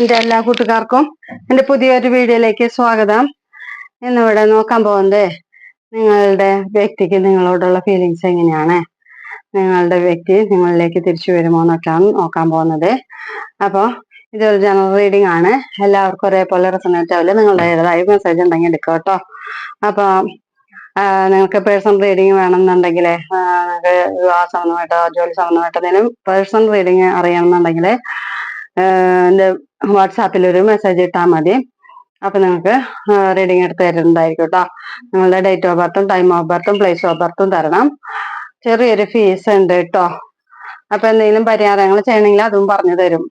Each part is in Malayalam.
എന്റെ എല്ലാ കൂട്ടുകാർക്കും എന്റെ പുതിയൊരു വീഡിയോയിലേക്ക് സ്വാഗതം. ഇന്നിവിടെ നോക്കാൻ പോകുന്നത് നിങ്ങളുടെ വ്യക്തിക്ക് നിങ്ങളോടുള്ള ഫീലിങ്സ് എങ്ങനെയാണ്? നിങ്ങളുടെ വ്യക്തി നിങ്ങളിലേക്ക് തിരിച്ചു വരുമോ എന്നൊക്കെയാണ് നോക്കാൻ പോകുന്നത്. അപ്പോൾ ഇതൊരു ജനറൽ റീഡിംഗ് ആണ്. എല്ലാവർക്കും ഒരേപോലെ റെസണേറ്റ് ആവില്ല? നിങ്ങളുടേതായ മെസ്സേജ് ഉണ്ടെങ്കിൽ എടുക്കുക കേട്ടോ. അപ്പോൾ നിങ്ങൾക്ക് പേഴ്സണൽ റീഡിംഗ് വേണമെന്നുണ്ടെങ്കിൽ നിങ്ങൾക്ക് വിവാഹ സംബന്ധമായിട്ടോ ജോലി സംബന്ധമായിട്ടോ എന്തെങ്കിലും പേഴ്സണൽ റീഡിംഗ് അറിയണമെന്നുണ്ടെങ്കിൽ എന്റെ വാട്സാപ്പിൽ ഒരു മെസ്സേജ് ഇട്ടാൽ മതി. അപ്പൊ നിങ്ങൾക്ക് റീഡിങ് എടുത്ത് തരുന്നതായിരിക്കും കേട്ടോ നിങ്ങളുടെ ഡേറ്റ് ഓഫ് ബർത്തും ടൈം ഓഫ് ബർത്തും പ്ലേസ് ഓഫ് ബർത്തും തരണം. ചെറിയൊരു ഫീസ് ഉണ്ട് കേട്ടോ അപ്പൊ എന്തെങ്കിലും പരിഹാരങ്ങൾ ചെയ്യണമെങ്കിൽ അതും പറഞ്ഞു തരും.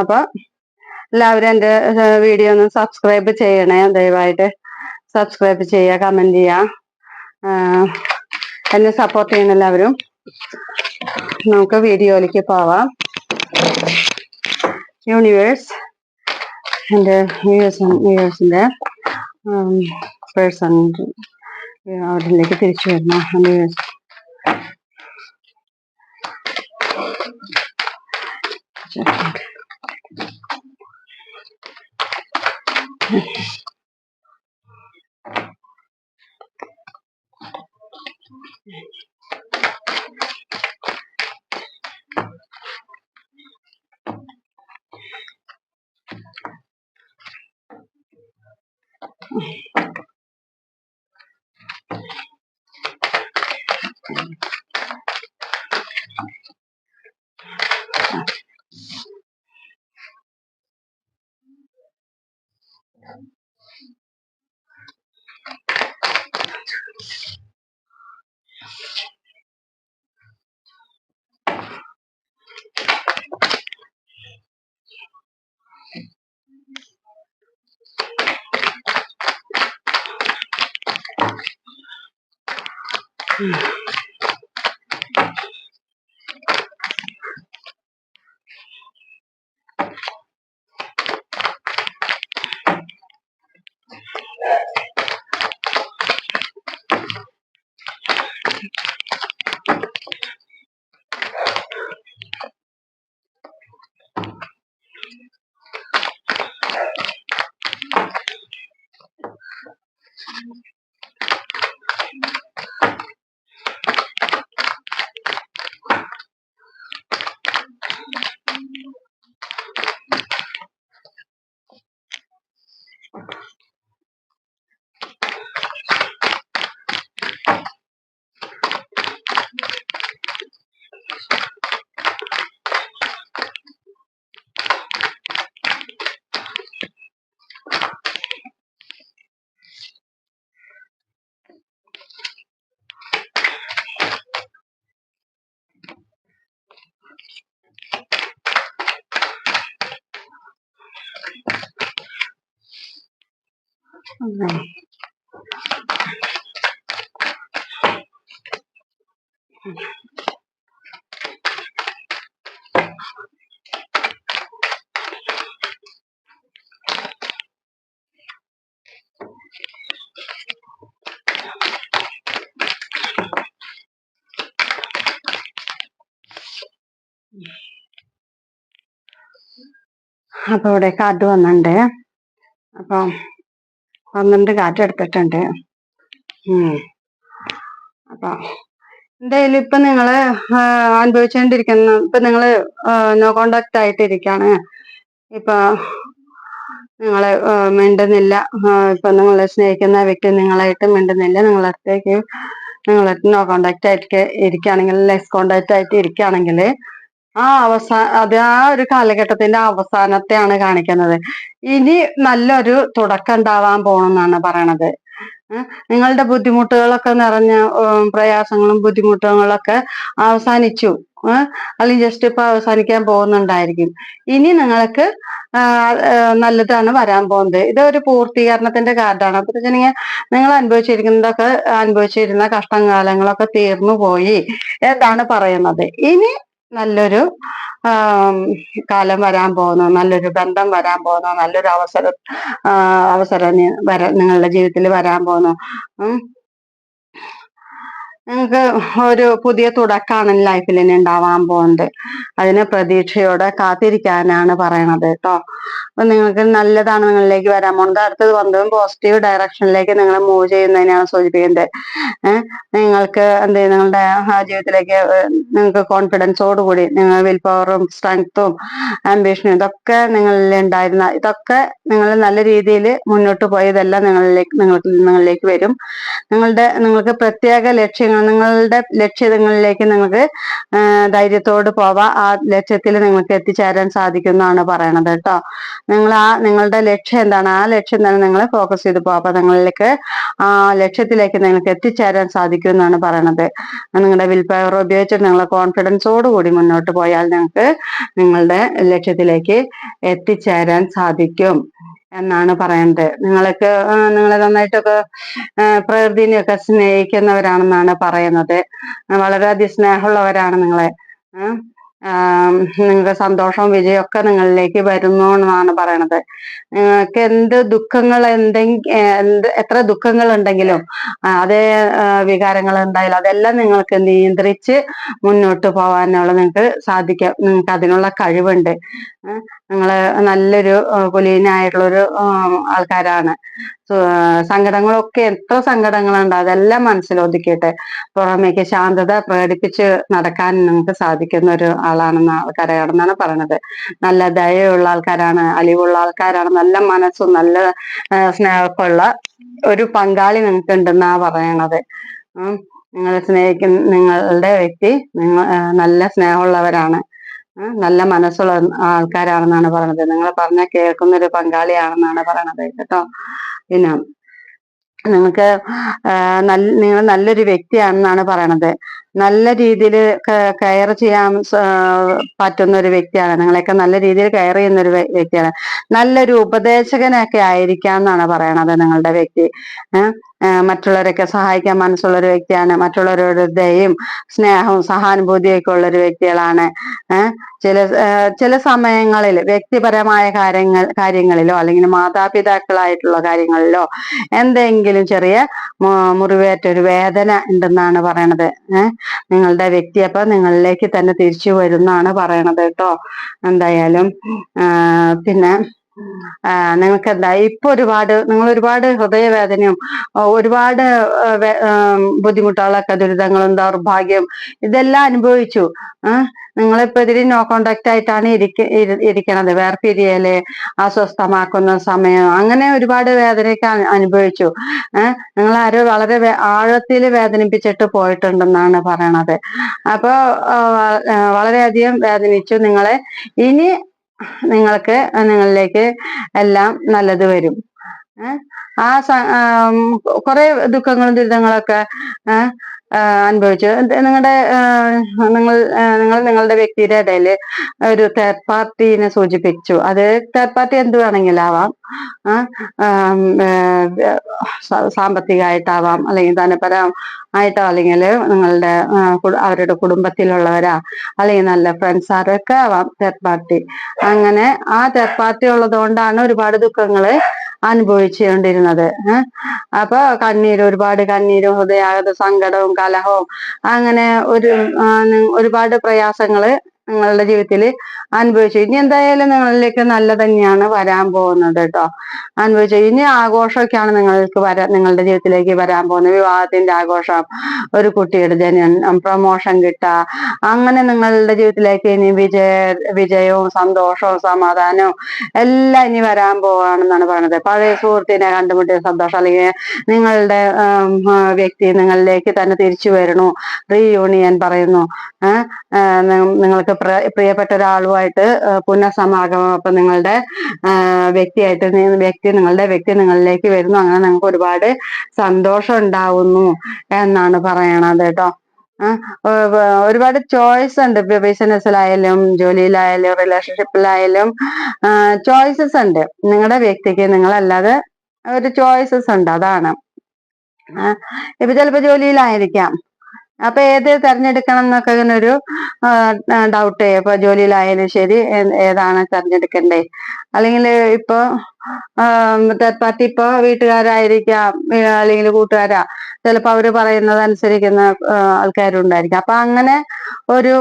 അപ്പോൾ അപ്പൊ എല്ലാവരും എന്റെ വീഡിയോ ഒന്ന് സബ്സ്ക്രൈബ് ചെയ്യണേ. ദയവായിട്ട് സബ്സ്ക്രൈബ് ചെയ്യുക കമന്റ് ചെയ്യുക. എന്നെ സപ്പോർട്ട് ചെയ്യുന്ന എല്ലാവരും നമുക്ക് വീഡിയോയിലേക്ക് പോവാം. യൂണിവേഴ്സ് എൻ്റെ യുഎസ് യുഎസിൻ്റെ പേഴ്സൺ അവരിലേക്ക് തിരിച്ചു വരുന്ന back. അപ്പൊ ഇവിടെ കാർഡ് വന്നിട്ടുണ്ട് അപ്പൊ പന്ത്രണ്ട് കാറ്റ് എടുത്തിട്ടുണ്ട്. അപ്പൊ എന്തായാലും ഇപ്പൊ നിങ്ങൾ അനുഭവിച്ചുകൊണ്ടിരിക്കുന്ന ഇപ്പൊ നിങ്ങൾ നോ കോണ്ടാക്ട് ആയിട്ടിരിക്കാണ്. ഇപ്പൊ നിങ്ങളെ മിണ്ടുന്നില്ല. ഇപ്പൊ നിങ്ങളെ സ്നേഹിക്കുന്ന വ്യക്തി നിങ്ങളായിട്ട് മിണ്ടുന്നില്ല. നിങ്ങളടുത്തേക്ക് നിങ്ങളടുത്ത് നോ കോണ്ടാക്ട് ആയിട്ട് ഇരിക്കുകയാണെങ്കിൽ ലെസ് കോണ്ടാക്ട് ആയിട്ട് ഇരിക്കുകയാണെങ്കിൽ ആ അവസാന അത് ആ ഒരു കാലഘട്ടത്തിന്റെ അവസാനത്തെയാണ് കാണിക്കുന്നത്. ഇനി നല്ലൊരു തുടക്കം ഉണ്ടാവാൻ പോണെന്നാണ് പറയണത്. നിങ്ങളുടെ ബുദ്ധിമുട്ടുകളൊക്കെ നിറഞ്ഞ പ്രയാസങ്ങളും ബുദ്ധിമുട്ടുകളൊക്കെ അവസാനിച്ചു. അല്ലെങ്കിൽ ജസ്റ്റ് ഇപ്പൊ അവസാനിക്കാൻ പോകുന്നുണ്ടായിരിക്കും. ഇനി നിങ്ങൾക്ക് നല്ലതാണ് വരാൻ പോകുന്നത്. ഇത് ഒരു പൂർത്തീകരണത്തിന്റെ കാർഡാണ് അപ്പൊ വെച്ചിട്ടുണ്ടെങ്കിൽ നിങ്ങൾ അനുഭവിച്ചിരിക്കുന്നതൊക്കെ അനുഭവിച്ചിരുന്ന കഷ്ടകാലങ്ങളൊക്കെ തീർന്നു പോയി. എന്താണ് പറയുന്നത്? ഇനി നല്ലൊരു കാലം വരാൻ പോകുന്നു നല്ലൊരു ബന്ധം വരാൻ പോകുന്നു നല്ലൊരു അവസരം അവസരം വര നിങ്ങളുടെ ജീവിതത്തിൽ വരാൻ പോകുന്നു. ഉം. ഒരു പുതിയ തുടക്കമാണ് ലൈഫിൽ ഇനി ഉണ്ടാവാൻ പോകുന്നത് അതിന് പ്രതീക്ഷയോടെ കാത്തിരിക്കാനാണ് പറയണത് കേട്ടോ. അപ്പൊ നിങ്ങൾക്ക് നല്ലതാണ് നിങ്ങളിലേക്ക് വരാൻ പോകുന്നത്. അടുത്തത് വന്നതും പോസിറ്റീവ് ഡയറക്ഷനിലേക്ക് നിങ്ങൾ മൂവ് ചെയ്യുന്നതിനാണ് സൂചിപ്പിക്കുന്നത്. നിങ്ങൾക്ക് എന്ത് നിങ്ങളുടെ ജീവിതത്തിലേക്ക് നിങ്ങൾക്ക് കോൺഫിഡൻസോട് കൂടി നിങ്ങൾ വിൽ പവറും സ്ട്രെങ്ത്തും ആംബിഷനും ഇതൊക്കെ നിങ്ങളിൽ ഉണ്ടായിരുന്ന ഇതൊക്കെ നിങ്ങൾ നല്ല രീതിയിൽ മുന്നോട്ട് പോയതെല്ലാം നിങ്ങളിലേക്ക് നിങ്ങൾക്ക് നിങ്ങളിലേക്ക് വരും. നിങ്ങളുടെ നിങ്ങൾക്ക് പ്രത്യേക ലക്ഷ്യങ്ങൾ നിങ്ങളുടെ ലക്ഷ്യങ്ങളിലേക്ക് നിങ്ങൾക്ക് ധൈര്യത്തോട് പോവാ. ആ ലക്ഷ്യത്തിൽ നിങ്ങൾക്ക് എത്തിച്ചേരാൻ സാധിക്കുന്നതാണ് പറയണത് കേട്ടോ. നിങ്ങൾ ആ നിങ്ങളുടെ ലക്ഷ്യം എന്താണ്? ആ ലക്ഷ്യം തന്നെ നിങ്ങൾ ഫോക്കസ് ചെയ്ത് പോവാ. അപ്പൊ ആ ലക്ഷ്യത്തിലേക്ക് നിങ്ങൾക്ക് എത്തിച്ചേരാൻ സാധിക്കും എന്നാണ് പറയണത്. നിങ്ങളുടെ വിൽ പവർ ഉപയോഗിച്ചിട്ട് നിങ്ങളെ കോൺഫിഡൻസോട് കൂടി മുന്നോട്ട് പോയാൽ നിങ്ങൾക്ക് നിങ്ങളുടെ ലക്ഷ്യത്തിലേക്ക് എത്തിച്ചേരാൻ സാധിക്കും. എന്നാണ് പറയേണ്ടത്. നിങ്ങൾക്ക് ആ, നിങ്ങളെ നന്നായിട്ടൊക്കെ പ്രകൃതിനെയൊക്കെ സ്നേഹിക്കുന്നവരാണെന്നാണ് പറയുന്നത്. വളരെ വളരെയധികം സ്നേഹമുള്ളവരാണ് നിങ്ങളെ. നിങ്ങൾക്ക് സന്തോഷവും വിജയവും ഒക്കെ നിങ്ങളിലേക്ക് വരുന്നു എന്നാണ് പറയണത്. നിങ്ങൾക്ക് എന്ത് ദുഃഖങ്ങൾ എന്തെങ്കിലും എന്ത് എത്ര ദുഃഖങ്ങൾ ഉണ്ടെങ്കിലും അതേ വികാരങ്ങൾ ഉണ്ടായാലും അതെല്ലാം നിങ്ങൾക്ക് നിയന്ത്രിച്ച് മുന്നോട്ട് പോകാനുള്ള നിങ്ങൾക്ക് സാധിക്കാം. നിങ്ങൾക്ക് അതിനുള്ള കഴിവുണ്ട്. നിങ്ങൾ നല്ലൊരു കുലീനായിട്ടുള്ളൊരു ആൾക്കാരാണ്. സങ്കടങ്ങളൊക്കെ എത്ര സങ്കടങ്ങളുണ്ട് അതെല്ലാം മനസ്സിലൊതുക്കിയിട്ട് പുറമേക്ക് ശാന്തത പ്രകടിപ്പിച്ച് നടക്കാൻ നിങ്ങൾക്ക് സാധിക്കുന്ന ഒരു ആളാണെന്ന് ആൾക്കാരാണെന്നാണ് പറയുന്നത് നല്ല ദയയുള്ള ആൾക്കാരാണ് അലിവുള്ള ആൾക്കാരാണ് നല്ല മനസ്സും നല്ല ആ, സ്നേഹമൊക്കെ ഉള്ള ഒരു പങ്കാളി നിങ്ങൾക്ക് ഉണ്ടെന്നാ പറയണത് നിങ്ങളെ സ്നേഹിക്കുന്ന നിങ്ങളുടെ വ്യക്തി നിങ്ങൾ നല്ല സ്നേഹമുള്ളവരാണ്. നല്ല മനസ്സുള്ള ആൾക്കാരാണെന്നാണ് പറയണത്. നിങ്ങൾ പറഞ്ഞ കേൾക്കുന്ന ഒരു പങ്കാളിയാണെന്നാണ് പറയണത് കേട്ടോ. പിന്നെ നിങ്ങൾക്ക് നല്ല നിങ്ങൾ നല്ലൊരു വ്യക്തിയാണെന്നാണ് പറയണത്. നല്ല രീതിയിൽ കെയർ ചെയ്യാൻ പറ്റുന്ന ഒരു വ്യക്തിയാണ്. നിങ്ങളെയൊക്കെ നല്ല രീതിയിൽ കെയർ ചെയ്യുന്ന ഒരു വ്യക്തിയാണ്. നല്ലൊരു ഉപദേശകനൊക്കെ ആയിരിക്കാം എന്നാണ് പറയണത് നിങ്ങളുടെ വ്യക്തി. മറ്റുള്ളവരൊക്കെ സഹായിക്കാൻ മനസ്സുള്ള ഒരു വ്യക്തിയാണ്. മറ്റുള്ളവരോട് ദയയും സ്നേഹവും സഹാനുഭൂതിയൊക്കെ ഉള്ള ഒരു വ്യക്തികളാണ് ചില ചില സമയങ്ങളിൽ വ്യക്തിപരമായ കാര്യങ്ങൾ കാര്യങ്ങളിലോ അല്ലെങ്കിൽ മാതാപിതാക്കളായിട്ടുള്ള കാര്യങ്ങളിലോ എന്തെങ്കിലും ചെറിയ മുറിവേറ്റ ഒരു വേദന ഉണ്ടെന്നാണ് പറയണത്. ഏഹ് നിങ്ങളുടെ വ്യക്തി അപ്പൊ നിങ്ങളിലേക്ക് തന്നെ തിരിച്ചു വരുന്നാണ് പറയണത് കേട്ടോ. എന്തായാലും പിന്നെ നിങ്ങൾക്ക് എന്താ ഇപ്പൊ ഒരുപാട് നിങ്ങൾ ഒരുപാട് ഹൃദയവേദനയും ഒരുപാട് ബുദ്ധിമുട്ടുകളൊക്കെ ദുരിതങ്ങളും ദൗർഭാഗ്യം ഇതെല്ലാം അനുഭവിച്ചു. നിങ്ങളിപ്പോ ഇതിൽ നോ കോണ്ടാക്ട് ആയിട്ടാണ് ഇരിക്ക ഇരി- ഇരിക്കണത്. വേർപിരിയൽ അസ്വസ്ഥമാക്കുന്ന സമയം അങ്ങനെ ഒരുപാട് വേദനയൊക്കെ അനുഭവിച്ചു. നിങ്ങൾ ആരോ വളരെ ആഴത്തിൽ വേദനിപ്പിച്ചിട്ട് പോയിട്ടുണ്ടെന്നാണ് പറയണത്. അപ്പൊ വളരെയധികം വേദനിച്ചു നിങ്ങളെ. ഇനി നിങ്ങൾക്ക് നിങ്ങളിലേക്ക് എല്ലാം നല്ലത് വരും. ആ കുറെ ദുഃഖങ്ങളും ദുരിതങ്ങളൊക്കെ ആ, അനുഭവിച്ചു. നിങ്ങളുടെ നിങ്ങൾ നിങ്ങൾ നിങ്ങളുടെ വ്യക്തിയുടെ ഇടയിൽ ഒരു തേർഡ് പാർട്ടിനെ സൂചിപ്പിച്ചു. അത് തേർഡ് പാർട്ടി എന്ത് വേണമെങ്കിലാവാം. സാമ്പത്തികമായിട്ടാവാം അല്ലെങ്കിൽ ധനപരം ആയിട്ടോ അല്ലെങ്കിൽ നിങ്ങളുടെ അവരുടെ കുടുംബത്തിലുള്ളവരാ അല്ലെങ്കിൽ നല്ല ഫ്രണ്ട്സ് ആരൊക്കെ ആവാം തേർഡ് പാർട്ടി അങ്ങനെ ആ തേർഡ് പാർട്ടി ഉള്ളതുകൊണ്ടാണ് ഒരുപാട് ദുഃഖങ്ങൾ അനുഭവിച്ചുകൊണ്ടിരുന്നത്. അപ്പൊ കണ്ണീര് ഒരുപാട് കണ്ണീരും ഹൃദയാഘാത സങ്കടവും കലഹവും അങ്ങനെ ഒരു ഒരുപാട് പ്രയാസങ്ങൾ നിങ്ങളുടെ ജീവിതത്തിൽ അനുഭവിച്ചു. ഇനി എന്തായാലും നിങ്ങളിലേക്ക് നല്ല തന്നെയാണ് വരാൻ പോകുന്നത് കേട്ടോ. അനുഭവിച്ചു. ഇനി ആഘോഷമൊക്കെയാണ് നിങ്ങൾക്ക് വരാൻ നിങ്ങളുടെ ജീവിതത്തിലേക്ക് വരാൻ പോകുന്നത്. വിവാഹത്തിന്റെ ആഘോഷം ഒരു കുട്ടിയുടെ ജനനം പ്രൊമോഷൻ കിട്ടുക. അങ്ങനെ നിങ്ങളുടെ ജീവിതത്തിലേക്ക് ഇനി വിജയ വിജയവും സന്തോഷവും സമാധാനവും എല്ലാം ഇനി വരാൻ പോവാണെന്നാണ് പറയുന്നത്. പഴയ സുഹൃത്തിനെ കണ്ടുമുട്ടിയ സന്തോഷം അല്ലെങ്കിൽ നിങ്ങളുടെ വ്യക്തി നിങ്ങളിലേക്ക് തന്നെ തിരിച്ചു വരണു റീയൂണിയൻ പറയുന്നു. നിങ്ങൾക്ക് പ്രിയപ്പെട്ട ഒരാളുമായിട്ട് പുനഃസമാഗമം അപ്പൊ നിങ്ങളുടെ വ്യക്തിയായിട്ട് വ്യക്തി നിങ്ങളുടെ വ്യക്തി നിങ്ങളിലേക്ക് വരുന്നു. അങ്ങനെ നിങ്ങൾക്ക് ഒരുപാട് സന്തോഷം ഉണ്ടാവുന്നു എന്നാണ് പറയണത് കേട്ടോ. ഒരുപാട് ചോയ്സ് ഉണ്ട്. ബിസിനസ്സിലായാലും ജോലിയിലായാലും റിലേഷൻഷിപ്പിലായാലും ചോയ്സസ് ഉണ്ട്. നിങ്ങളുടെ വ്യക്തിക്ക് നിങ്ങളല്ലാതെ ഒരു ചോയ്സസ് ഉണ്ട്. അതാണ്. ഇപ്പൊ ചിലപ്പോ ജോലിയിലായിരിക്കാം. അപ്പൊ ഏത് തെരഞ്ഞെടുക്കണം എന്നൊക്കെ ഇങ്ങനെ ഒരു ഡൗട്ട് ഇപ്പൊ ജോലിയിലായാലും ശരി ഏതാണ് തെരഞ്ഞെടുക്കണ്ടേ? അല്ലെങ്കിൽ ഇപ്പൊ തേർഡ് പാർട്ടി ഇപ്പൊ വീട്ടുകാരായിരിക്കാം അല്ലെങ്കിൽ കൂട്ടുകാരാ. ചിലപ്പോ അവർ പറയുന്നത് അനുസരിക്കുന്ന ആൾക്കാരും ആൾക്കാരുണ്ടായിരിക്കും. അപ്പൊ അങ്ങനെ ഒരു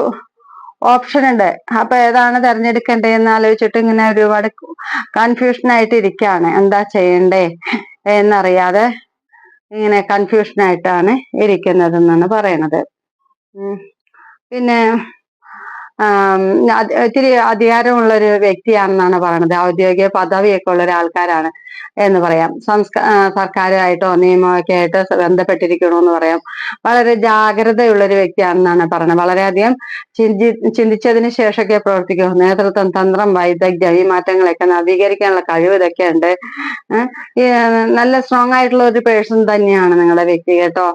ഓപ്ഷൻ ഉണ്ട് അപ്പൊ ഏതാണ് തെരഞ്ഞെടുക്കേണ്ടതെന്ന് ആലോചിച്ചിട്ട് ഇങ്ങനെ ഒരുപാട് കൺഫ്യൂഷൻ ആയിട്ട് ഇരിക്കുകയാണ് എന്താ ചെയ്യണ്ടേ? എന്നറിയാതെ ഇങ്ങനെ കൺഫ്യൂഷൻ ആയിട്ടാണ് ഇരിക്കുന്നത് എന്നാണ് പറയണത് പിന്നെ ഇത്തിരി അധികാരമുള്ള ഒരു വ്യക്തിയാണെന്നാണ് പറയുന്നത് ഔദ്യോഗിക പദവിയൊക്കെ ഉള്ള ഒരാൾക്കാരാണ് എന്ന് പറയാം. സംസ്ക സർക്കാരുമായിട്ടോ നിയമമൊക്കെ ആയിട്ട് ബന്ധപ്പെട്ടിരിക്കണമെന്ന് പറയാം. വളരെ ജാഗ്രതയുള്ള ഒരു വ്യക്തിയാണെന്നാണ് പറയുന്നത് വളരെയധികം ചിന്തി ചിന്തിച്ചതിന് ശേഷമൊക്കെ പ്രവർത്തിക്കും നേതൃത്വം തന്ത്രം വൈദഗ്ധ്യം ഈ മാറ്റങ്ങളൊക്കെ നവീകരിക്കാനുള്ള കഴിവ് ഇതൊക്കെ ഉണ്ട്. നല്ല സ്ട്രോങ് ആയിട്ടുള്ള ഒരു പേഴ്സൺ തന്നെയാണ് നിങ്ങളുടെ വ്യക്തി കേട്ടോ.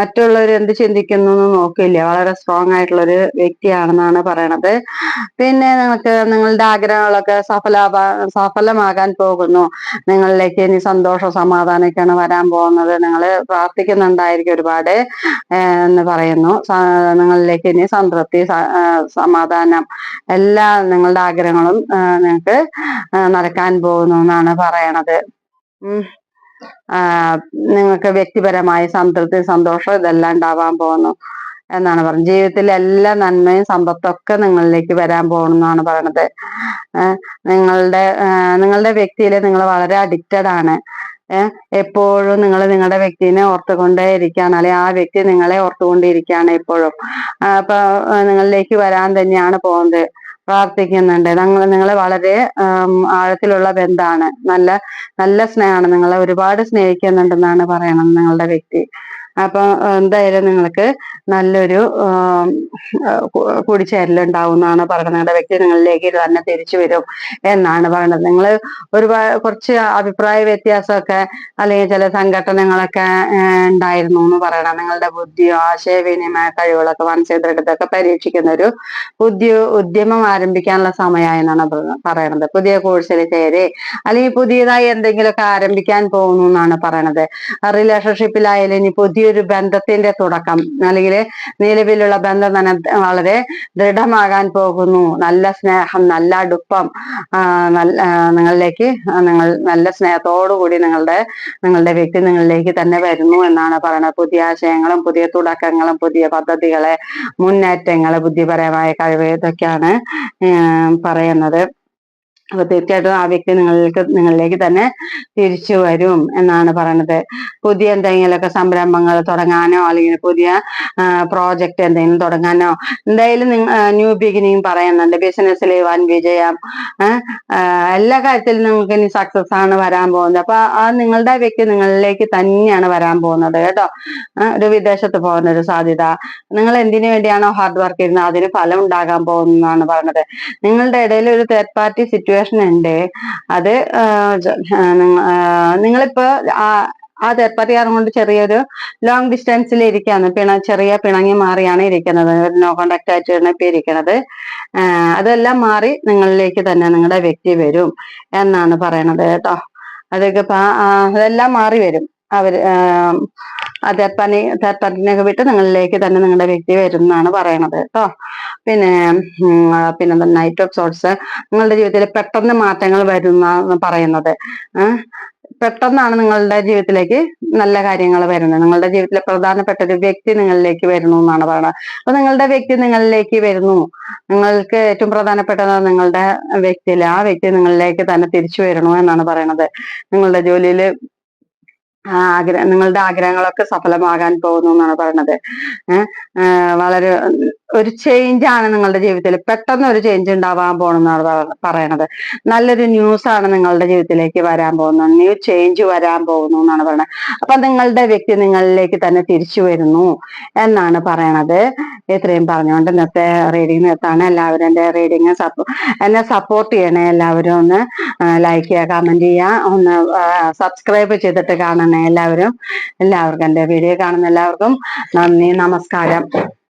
മറ്റുള്ളവർ എന്ത് ചിന്തിക്കുന്നു എന്ന് നോക്കില്ല. വളരെ സ്ട്രോങ് ആയിട്ടുള്ള ഒരു വ്യക്തിയാണെന്നാണ് പറയണത്. പിന്നെ നിങ്ങൾക്ക് നിങ്ങളുടെ ആഗ്രഹങ്ങളൊക്കെ സഫലമാ സഫലമാകാൻ പോകുന്നു. നിങ്ങളിലേക്ക് ഇനി സന്തോഷ സമാധാനമൊക്കെയാണ് വരാൻ പോകുന്നത്. നിങ്ങൾ പ്രാർത്ഥിക്കുന്നുണ്ടായിരിക്കും ഒരുപാട് എന്ന് പറയുന്നു. നിങ്ങളിലേക്ക് ഇനി സംതൃപ്തി സമാധാനം എല്ലാ നിങ്ങളുടെ ആഗ്രഹങ്ങളും നിങ്ങൾക്ക് നടക്കാൻ പോകുന്നു എന്നാണ് പറയണത്. നിങ്ങൾക്ക് വ്യക്തിപരമായ സംതൃപ്തി സന്തോഷം ഇതെല്ലാം ഉണ്ടാവാൻ പോകുന്നു. എന്നാണ് പറഞ്ഞത്. ജീവിതത്തിലെ എല്ലാ നന്മയും സമ്പത്തൊക്കെ നിങ്ങളിലേക്ക് വരാൻ പോകണമെന്നാണ് പറയണത്. നിങ്ങളുടെ നിങ്ങളുടെ വ്യക്തിയിൽ നിങ്ങൾ വളരെ അഡിക്റ്റഡ് ആണ്. എപ്പോഴും നിങ്ങൾ നിങ്ങളുടെ വ്യക്തിനെ ഓർത്തുകൊണ്ടേ ഇരിക്കുകയാണ്. അല്ലെങ്കിൽ ആ വ്യക്തി നിങ്ങളെ ഓർത്തുകൊണ്ടിരിക്കുകയാണ് എപ്പോഴും. അപ്പൊ നിങ്ങളിലേക്ക് വരാൻ തന്നെയാണ് പോകുന്നത്. പ്രാർത്ഥിക്കുന്നുണ്ട്. നിങ്ങൾ നിങ്ങളെ വളരെ ആഴത്തിലുള്ള ബന്ധമാണ് നല്ല നല്ല സ്നേഹമാണ്. നിങ്ങളെ ഒരുപാട് സ്നേഹിക്കുന്നുണ്ടെന്നാണ് പറയണത് നിങ്ങളുടെ വ്യക്തി. അപ്പൊ എന്തായാലും നിങ്ങൾക്ക് നല്ലൊരു കൂടിച്ചേരൽ ഉണ്ടാവുന്നതാണ് പറയുന്നത് നിങ്ങളുടെ വ്യക്തി നിങ്ങളിലേക്ക് തന്നെ തിരിച്ചു വരും എന്നാണ് പറയുന്നത് നിങ്ങൾ ഒരുപാട് കുറച്ച് അഭിപ്രായ വ്യത്യാസമൊക്കെ അല്ലെങ്കിൽ ചില സംഘടനകളൊക്കെ ഉണ്ടായിരുന്നു എന്ന് പറയണം. നിങ്ങളുടെ ബുദ്ധിയോ ആശയവിനിമയ കഴിവുകളൊക്കെ മനസ്സിലെടുത്തൊക്കെ പരീക്ഷിക്കുന്ന ഒരു പുതിയ ഉദ്യമം ആരംഭിക്കാനുള്ള സമയമായി എന്നാണ് പറ- പറയണത്. പുതിയ കോഴ്സിൽ ചേരെ അല്ലെങ്കിൽ പുതിയതായി എന്തെങ്കിലുമൊക്കെ ആരംഭിക്കാൻ പോകുന്നു എന്നാണ് പറയണത്. റിലേഷൻഷിപ്പിലായാലും ഇനി പുതിയൊരു ബന്ധത്തിന്റെ തുടക്കം. അല്ലെങ്കിൽ നിലവിലുള്ള ബന്ധം തന്നെ വളരെ ദൃഢമാകാൻ പോകുന്നു. നല്ല സ്നേഹം നല്ല അടുപ്പം നല്ല നിങ്ങളിലേക്ക് നിങ്ങൾ നല്ല സ്നേഹത്തോടു കൂടി നിങ്ങളുടെ നിങ്ങളുടെ വ്യക്തി നിങ്ങളിലേക്ക് തന്നെ വരുന്നു എന്നാണ് പറയുന്നത്. പുതിയ ആശയങ്ങളും പുതിയ തുടക്കങ്ങളും പുതിയ പദ്ധതികളെ മുന്നേറ്റങ്ങളെ ബുദ്ധിപരമായ കഴിവ് ഇതൊക്കെയാണ് പറയുന്നത്. അപ്പൊ തീർച്ചയായിട്ടും ആ വ്യക്തി നിങ്ങൾക്ക് നിങ്ങളിലേക്ക് തന്നെ തിരിച്ചു വരും എന്നാണ് പറയുന്നത് പുതിയ എന്തെങ്കിലുമൊക്കെ സംരംഭങ്ങൾ തുടങ്ങാനോ അല്ലെങ്കിൽ പുതിയ പ്രോജക്റ്റ് എന്തെങ്കിലും തുടങ്ങാനോ എന്തായാലും ന്യൂ ബിഗിനിങ് പറയുന്നുണ്ട്. ബിസിനസ്സിൽ വൻ വിജയം എല്ലാ കാര്യത്തിലും നിങ്ങൾക്ക് ഇനി സക്സസ് ആണ് വരാൻ പോകുന്നത്. അപ്പൊ ആ നിങ്ങളുടെ വ്യക്തി നിങ്ങളിലേക്ക് തന്നെയാണ് വരാൻ പോകുന്നത് കേട്ടോ. ഒരു വിദേശത്ത് പോകുന്ന ഒരു സാധ്യത. നിങ്ങൾ എന്തിനു വേണ്ടിയാണോ ഹാർഡ് വർക്ക് ചെയ്യുന്നത്? അതിന് ഫലം ഉണ്ടാകാൻ പോകുന്നതാണ് പറഞ്ഞത്. നിങ്ങളുടെ ഇടയിൽ ഒരു തേർഡ് പാർട്ടി സിറ്റുവേഷൻ ഉണ്ട് അത് നിങ്ങളിപ്പോ ആ കാരണം കൊണ്ട് ചെറിയൊരു ലോങ് ഡിസ്റ്റൻസിൽ ഇരിക്കുകയാണ് പിണ ചെറിയ പിണങ്ങി മാറിയാണ് ഇരിക്കുന്നത്. നോ കോണ്ടാക്ട് ആയിട്ടാണ് ഇപ്പൊ ഇരിക്കുന്നത് അതെല്ലാം മാറി നിങ്ങളിലേക്ക് തന്നെ നിങ്ങളുടെ വ്യക്തി വരും എന്നാണ് പറയണത് കേട്ടോ. അതൊക്കെ ഇപ്പൊ അതെല്ലാം മാറി വരും. അവർ തേർപ്പാനി തേർപ്പാനിനൊക്കെ വിട്ട് നിങ്ങളിലേക്ക് തന്നെ നിങ്ങളുടെ വ്യക്തി വരുന്നതാണ് പറയണത് കേട്ടോ. പിന്നെ പിന്നെ നൈറ്റ് ഓഫ് സോൾസ് നിങ്ങളുടെ ജീവിതത്തിൽ പെട്ടെന്ന് മാറ്റങ്ങൾ വരുന്ന പറയുന്നത്. പെട്ടെന്നാണ് നിങ്ങളുടെ ജീവിതത്തിലേക്ക് നല്ല കാര്യങ്ങൾ വരുന്നത്. നിങ്ങളുടെ ജീവിതത്തിലെ പ്രധാനപ്പെട്ട ഒരു വ്യക്തി നിങ്ങളിലേക്ക് വരുന്നു എന്നാണ് പറയുന്നത്. അപ്പൊ നിങ്ങളുടെ വ്യക്തി നിങ്ങളിലേക്ക് വരുന്നു. നിങ്ങൾക്ക് ഏറ്റവും പ്രധാനപ്പെട്ടത് നിങ്ങളുടെ വ്യക്തിയിൽ ആ വ്യക്തി നിങ്ങളിലേക്ക് തന്നെ തിരിച്ചു വരണു എന്നാണ് പറയുന്നത്. നിങ്ങളുടെ ജോലിയിൽ ആഗ്രഹ നിങ്ങളുടെ ആഗ്രഹങ്ങളൊക്കെ സഫലമാകാൻ പോകുന്നു എന്നാണ് പറയുന്നത് വളരെ ഒരു ചേഞ്ച് ആണ് നിങ്ങളുടെ ജീവിതത്തിൽ. പെട്ടെന്ന് ഒരു ചേഞ്ച് ഉണ്ടാവാൻ പോകണമെന്നാണ് പറ- പറയണത്. നല്ലൊരു ന്യൂസ് ആണ് നിങ്ങളുടെ ജീവിതത്തിലേക്ക് വരാൻ പോകുന്നത്. ന്യൂ ചേഞ്ച് വരാൻ പോകുന്നു എന്നാണ് പറയുന്നത് അപ്പൊ നിങ്ങളുടെ വ്യക്തി നിങ്ങളിലേക്ക് തന്നെ തിരിച്ചു വരുന്നു എന്നാണ് പറയണത്. ഇത്രയും പറഞ്ഞുകൊണ്ട് ഇന്നത്തെ റീഡിംഗ് നിർത്താണ്. എല്ലാവരും എന്റെ റീഡിങ് എന്നെ സപ്പോർട്ട് ചെയ്യണേ. എല്ലാവരും ഒന്ന് ലൈക്ക് ചെയ്യുക കമന്റ് ചെയ്യുക. ഒന്ന് സബ്സ്ക്രൈബ് ചെയ്തിട്ട് കാണണേ. എല്ലാവരും എല്ലാവർക്കും എന്റെ വീഡിയോ കാണുന്ന എല്ലാവർക്കും നന്ദി നമസ്കാരം.